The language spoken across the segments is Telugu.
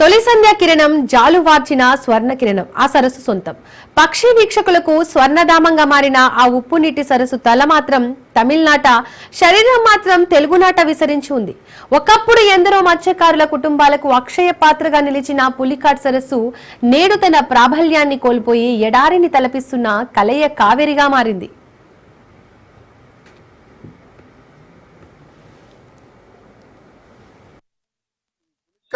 తొలి సంధ్య కిరణం జాలువార్చిన స్వర్ణ కిరణం ఆ సరస్సు సొంతం. పక్షి వీక్షకులకు స్వర్ణధామంగా మారిన ఆ ఉప్పు నీటి సరస్సు తల మాత్రం తమిళనాట శరీరం మాత్రం తెలుగునాట విసరించి ఉంది. ఒకప్పుడు ఎందరో మత్స్యకారుల కుటుంబాలకు అక్షయ పాత్రగా నిలిచిన పులికాట్ సరస్సు నేడు తన ప్రాబల్యాన్ని కోల్పోయి ఎడారిని తలపిస్తున్న కలయ కావేరిగా మారింది.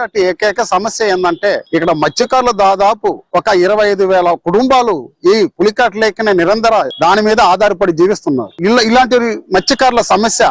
ఇక్కటి ఏకైక సమస్య ఏంటంటే ఇక్కడ మత్స్యకారులు దాదాపు ఒక ఇరవై ఐదు వేల కుటుంబాలు ఈ పులికాట్ లేకనే నిరంతర దాని మీద ఆధారపడి జీవిస్తున్నారు. ఇలాంటి మత్స్యకారుల సమస్య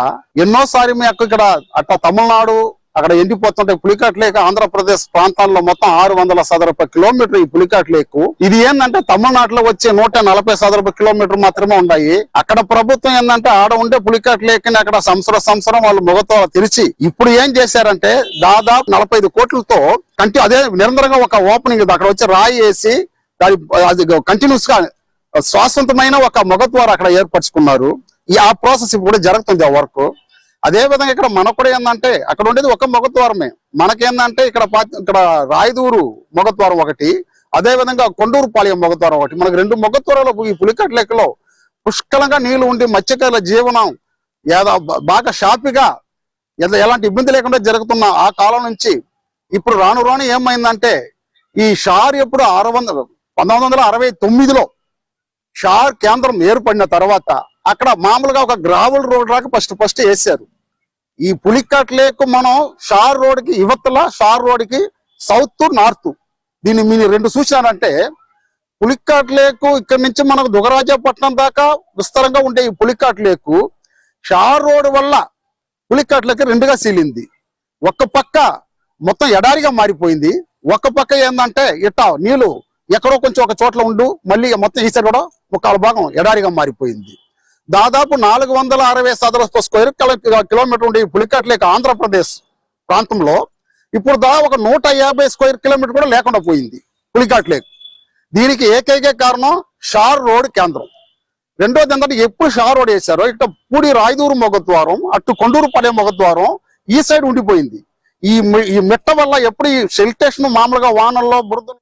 ఎన్నోసారి మీకు ఇక్కడ అట్లా తమిళనాడు అక్కడ ఎండిపోతుంటే పులికాట్ లేక ఆంధ్రప్రదేశ్ ప్రాంతాల్లో మొత్తం ఆరు వందల సదరపు కిలోమీటర్ ఈ పులికాట్ లేకు. ఇది ఏంటంటే తమిళనాడులో వచ్చే నూట నలభై సదరపు కిలోమీటర్ మాత్రమే ఉన్నాయి. అక్కడ ప్రభుత్వం ఏంటంటే ఆడ ఉండే పులికాట్ లేకని అక్కడ సంవత్సరం సంవత్సరం వాళ్ళు మొగతో తెరిచి ఇప్పుడు ఏం చేశారంటే దాదాపు నలభై ఐదు కోట్లతో కంటి అదే నిరంతరంగా ఒక ఓపెనింగ్ అక్కడ వచ్చి రాయి వేసి దాని అది కంటిన్యూస్గా శాశ్వతమైన ఒక మొగద్వారు అక్కడ ఏర్పరచుకున్నారు. ఈ ఆ ప్రాసెస్ ఇప్పుడు కూడా జరుగుతుంది ఆ వర్క్. అదే విధంగా ఇక్కడ మనకు కూడా ఏంటంటే అక్కడ ఉండేది ఒక మొగద్వారమే. మనకేందంటే ఇక్కడ ఇక్కడ రాయదూరు మొగద్వారం ఒకటి అదే విధంగా కొండూరు పాలెం మొగద్వారం ఒకటి. మనకు రెండు మొగద్వారాలు ఈ పులికట్ లెక్కలో పుష్కలంగా నీళ్ళు ఉండి మత్స్యకారుల జీవనం ఏదో బాగా షాపిగా ఎల- ఎలాంటి ఇబ్బంది లేకుండా జరుగుతున్న ఆ కాలం నుంచి ఇప్పుడు రాను రాను ఏమైందంటే ఈ షార్ ఎప్పుడు ఆరు వందల పంతొమ్మిది వందల అరవై తొమ్మిదిలో షార్ కేంద్రం ఏర్పడిన తర్వాత అక్కడ మామూలుగా ఒక గ్రావెల్ రోడ్ లాగా ఫస్ట్ ఫస్ట్ వేసారు ఈ పులికాట్ లేకు మనం షార్ రోడ్కి షార్ రోడ్కి సౌత్ నార్త్. దీన్ని మీరు రెండు చూసినారంటే పులికాట్ లేకు ఇక్కడ నుంచి మనకు దుగరాజపట్నం దాకా విస్తారంగా ఉండే ఈ పులికాట్ లేకు షార్ రోడ్ వల్ల పులికాట్ లేక రెండుగా సీలింది. ఒక పక్క మొత్తం ఎడారిగా మారిపోయింది. ఒక పక్క ఏంటంటే ఇట్ట నీళ్ళు ఎక్కడో కొంచెం ఒక చోట్ల ఉండు మళ్ళీ మొత్తం ఈ సైడ్ కూడా ముక్కాల భాగం ఎడారిగా మారిపోయింది. దాదాపు నాలుగు వందల అరవై సదరపు స్క్వేర్ కిలో- కిలోమీటర్ ఉండే ఈ ఆంధ్రప్రదేశ్ ప్రాంతంలో ఇప్పుడు దా ఒక నూట యాభై స్క్వేర్ కిలోమీటర్ కూడా లేకుండా పోయింది పులికాట్ లేక్. దీనికి ఏకైక కారణం షార్ రోడ్ కేంద్రం. రెండోది ఏంటంటే ఎప్పుడు షార్ రోడ్ వేశారో ఇక్కడ పూడి రాయదూరు మొగద్వారం అటు కొండూరు పడే మొగద్వారం ఈ సైడ్ ఉండిపోయింది. ఈ ఈ మిట్ట వల్ల ఎప్పుడు ఈ సెల్టేషన్ మామూలుగా వానల్లో బురదలో